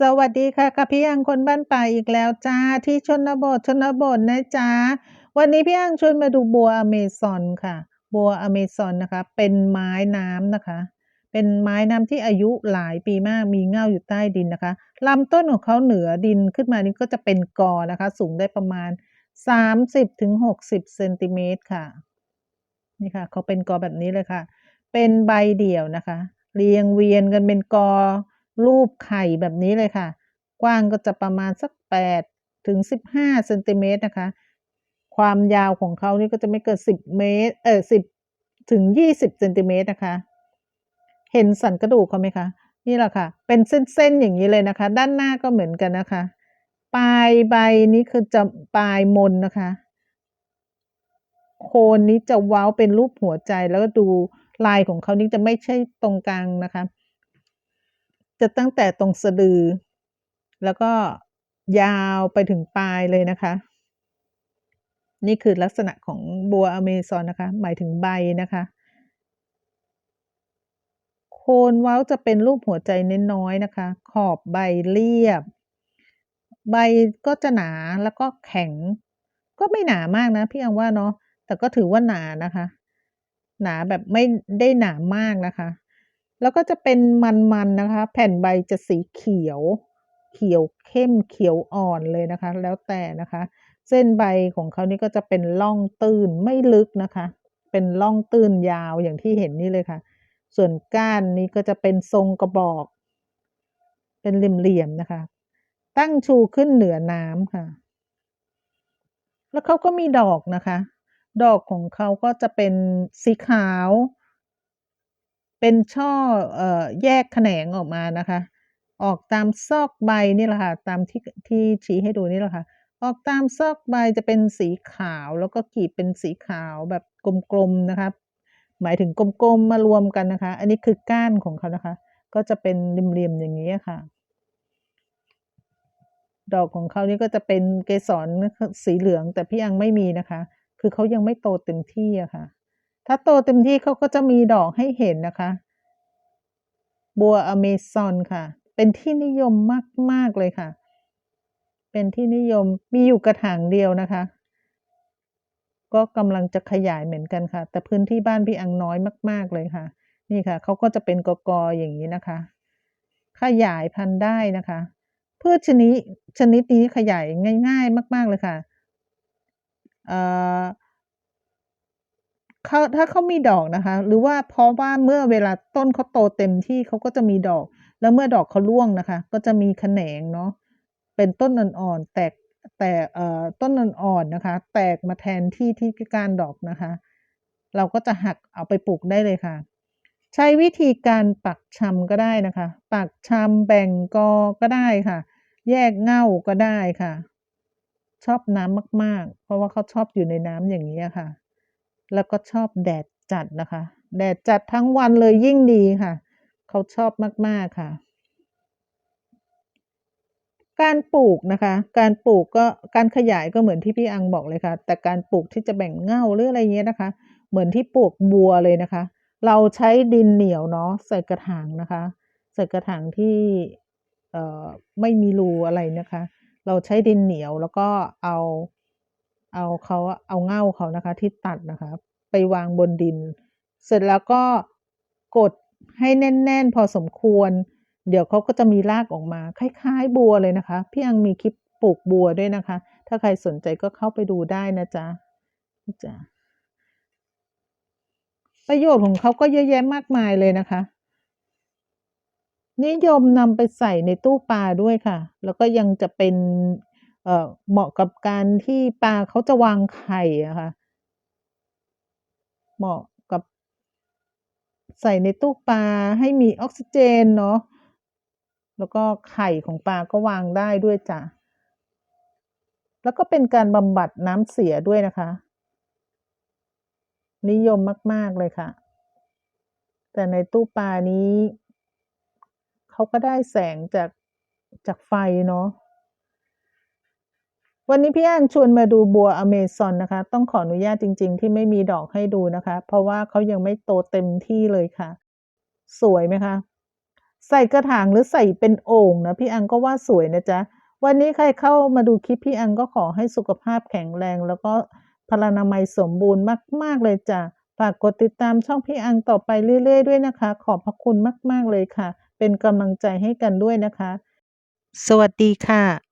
สวัสดีค่ะกับพี่อังคนบ้านป่าอีกแล้วจ้าที่ชนบทชนบทนะจ๊ะวันนี้พี่อังชวนมาดูบัวอเมซอนค่ะ บัวอเมซอนนะคะ เป็นไม้น้ำนะคะ เป็นไม้น้ำที่อายุหลายปีมากมีเง่าอยู่ใต้ดินนะคะลำต้นของเขาเหนือดินขึ้นมานี่ก็จะเป็นกอนะคะ สูงได้ประมาณ 30ถึง60เซนติเมตรค่ะนี่ค่ะเขาเป็นกอแบบนี้เลยค่ะ เป็นใบเดี่ยวนะคะ เรียงเวียนกันเป็นกอ รูปไข่แบบนี้เลยค่ะ กว้างก็จะประมาณสัก 8 ถึง 15เซนติเมตรนะคะ ความยาวของเขานี่ก็จะไม่เกิน 10 เมตร เออ10 ถึง 20เซนติเมตรนะคะ เห็นสันกระดูกเขาไหมคะ นี่แหละค่ะ เป็นเส้นๆอย่างนี้เลยนะคะ ด้านหน้าก็เหมือนกันนะคะ ปลายใบนี้คือจะปลายมนนะคะ โคนนี้จะเว้าเป็นรูปหัวใจแล้วก็ดูลายของเขานี่จะไม่ใช่ตรงกลางนะคะ จะตั้งแต่ตรงสะดือ แล้วก็ยาวไปถึงปลายเลยนะคะ นี่คือลักษณะของบัวอเมซอนนะคะ หมายถึงใบนะคะ โคนเว้าจะเป็นรูปหัวใจน้อยๆนะคะ ขอบใบเรียบ ใบก็จะหนาแล้วก็แข็ง ก็ไม่หนามากนะพี่อังว่าเนาะแต่ก็ถือว่าหนานะคะ หนาแบบไม่ได้หนามากนะคะ แล้วก็จะเป็นมันๆนะคะ แผ่นใบจะสีเขียว เขียวเข้มเขียวอ่อนเลยนะคะ แล้วแต่นะคะ เส้นใบของเขานี่ก็จะเป็นร่องตื้นไม่ลึกนะคะ เป็นร่องตื้นยาวอย่างที่เห็นนี่เลยค่ะ ส่วนก้านนี้ก็จะเป็นทรงกระบอก เป็นเหลี่ยมๆนะคะ ตั้งชูขึ้นเหนือน้ำค่ะ แล้วเขาก็มีดอกนะคะ ดอกของเขาก็จะเป็นสีขาว เป็นช่อเอ่อแยกแขนงออกมานะคะ ออกตามซอกใบนี่แหละค่ะตามที่ที่ชี้ให้ดูนี่แหละค่ะ ออกตามซอกใบจะเป็นสีขาวแล้วก็กีบเป็นสีขาวแบบกลมๆนะคะ หมายถึงกลมๆมารวมกันนะคะ อันนี้คือก้านของเขานะคะ ก็จะเป็นริมๆอย่างนี้ค่ะ ดอกของเขานี่ก็จะเป็นเกสรสีเหลืองแต่พี่ยังไม่มีนะคะ คือเขายังไม่โตเต็มที่อะค่ะ ถ้าโตเต็มที่เขาก็จะมีดอกให้เห็นนะคะ บัวอเมซอนค่ะ เป็นที่นิยมมาก ๆ เลยค่ะ เป็นที่นิยมมีอยู่กระถางเดียวนะคะ ก็กำลังจะขยายเหมือนกันค่ะ แต่พื้นที่บ้านพี่อังน้อยมาก ๆ เลยค่ะ นี่ค่ะเขาก็จะเป็นกกออย่างนี้นะคะ ขยายพันธุ์ได้นะคะพืชชนิดชนิดนี้ขยายง่าย ๆ มาก ๆ เลยค่ะ เอ่อ เขาถ้าเขามีดอกนะคะ หรือว่าเพราะว่าเมื่อเวลาต้นเขาโตเต็มที่เขาก็จะมีดอก แล้วเมื่อดอกเขาร่วงนะคะ ก็จะมีแขนงเนาะเป็นต้นอ่อนๆแตกแต่เอ่อต้นอ่อนๆนะคะ แตกมาแทนที่ที่กานดอกนะคะ เราก็จะหักเอาไปปลูกได้เลยค่ะ ใช้วิธีการปักชำก็ได้นะคะ ปักชำแบ่งกอก็ได้ค่ะ แยกเง่าก็ได้ค่ะ ชอบน้ำมาก ๆ เพราะว่าเขาชอบอยู่ในน้ำอย่างนี้ค่ะ แล้วก็ชอบแดดจัดนะคะ แดดจัดทั้งวันเลยยิ่งดีค่ะ เขาชอบมาก ๆ ค่ะ การปลูกนะคะ การปลูกก็การขยายก็เหมือนที่พี่อังบอกเลยค่ะ แต่การปลูกที่จะแบ่งเง่าหรืออะไรเงี้ยนะคะ เหมือนที่ปลูกบัวเลยนะคะ เราใช้ดินเหนียวเนาะใส่กระถางนะคะ ใส่กระถางที่เอ่อไม่มีรูอะไรนะคะ เราใช้ดินเหนียวแล้วก็เอา เอาเขาเอาเง่าเขานะคะ ที่ตัดนะคะ ไปวางบนดิน เสร็จแล้วก็กดให้แน่น ๆ พอสมควร เดี๋ยวเขาก็จะมีรากออกมา คล้ายๆ บัวเลยนะคะ พี่อังมีคลิปปลูกบัวด้วยนะคะ ถ้าใครสนใจก็เข้าไปดูได้นะจ๊ะจ้ะประโยชน์ของเขาก็เยอะแยะมากมายเลยนะคะ นิยมนำไปใส่ในตู้ปลาด้วยค่ะ แล้วก็ยังจะเป็น เหมาะกับการที่ปลาเขาจะวางไข่อะค่ะ เหมาะกับใส่ในตู้ปลาให้มีออกซิเจนเนาะ แล้วก็ไข่ของปลาก็วางได้ด้วยจ้ะ แล้วก็เป็นการบำบัดน้ำเสียด้วยนะคะ นิยมมาก ๆ เลยค่ะ แต่ในตู้ปลานี้ เขาก็ได้แสงจากจากไฟเนาะ วันนี้พี่อังชวนมาดูบัวอเมซอนนะคะ ต้องขออนุญาตจริง ๆ ที่ไม่มีดอกให้ดูนะคะ เพราะว่าเขายังไม่โตเต็มที่เลยค่ะ สวยไหมคะ ใส่กระถางหรือใส่เป็นโอ่งนะพี่อังก็ว่าสวยนะจ๊ะ วันนี้ใครเข้ามาดูคลิปพี่อังก็ขอให้สุขภาพแข็งแรง แล้วก็พลานามัยสมบูรณ์มาก ๆ เลยจ้ะ ฝากกดติดตามช่องพี่อังต่อไปเรื่อย ๆ ด้วยนะคะ ขอบพระคุณมาก ๆ เลยค่ะ เป็นกำลังใจให้กันด้วยนะคะ สวัสดีค่ะ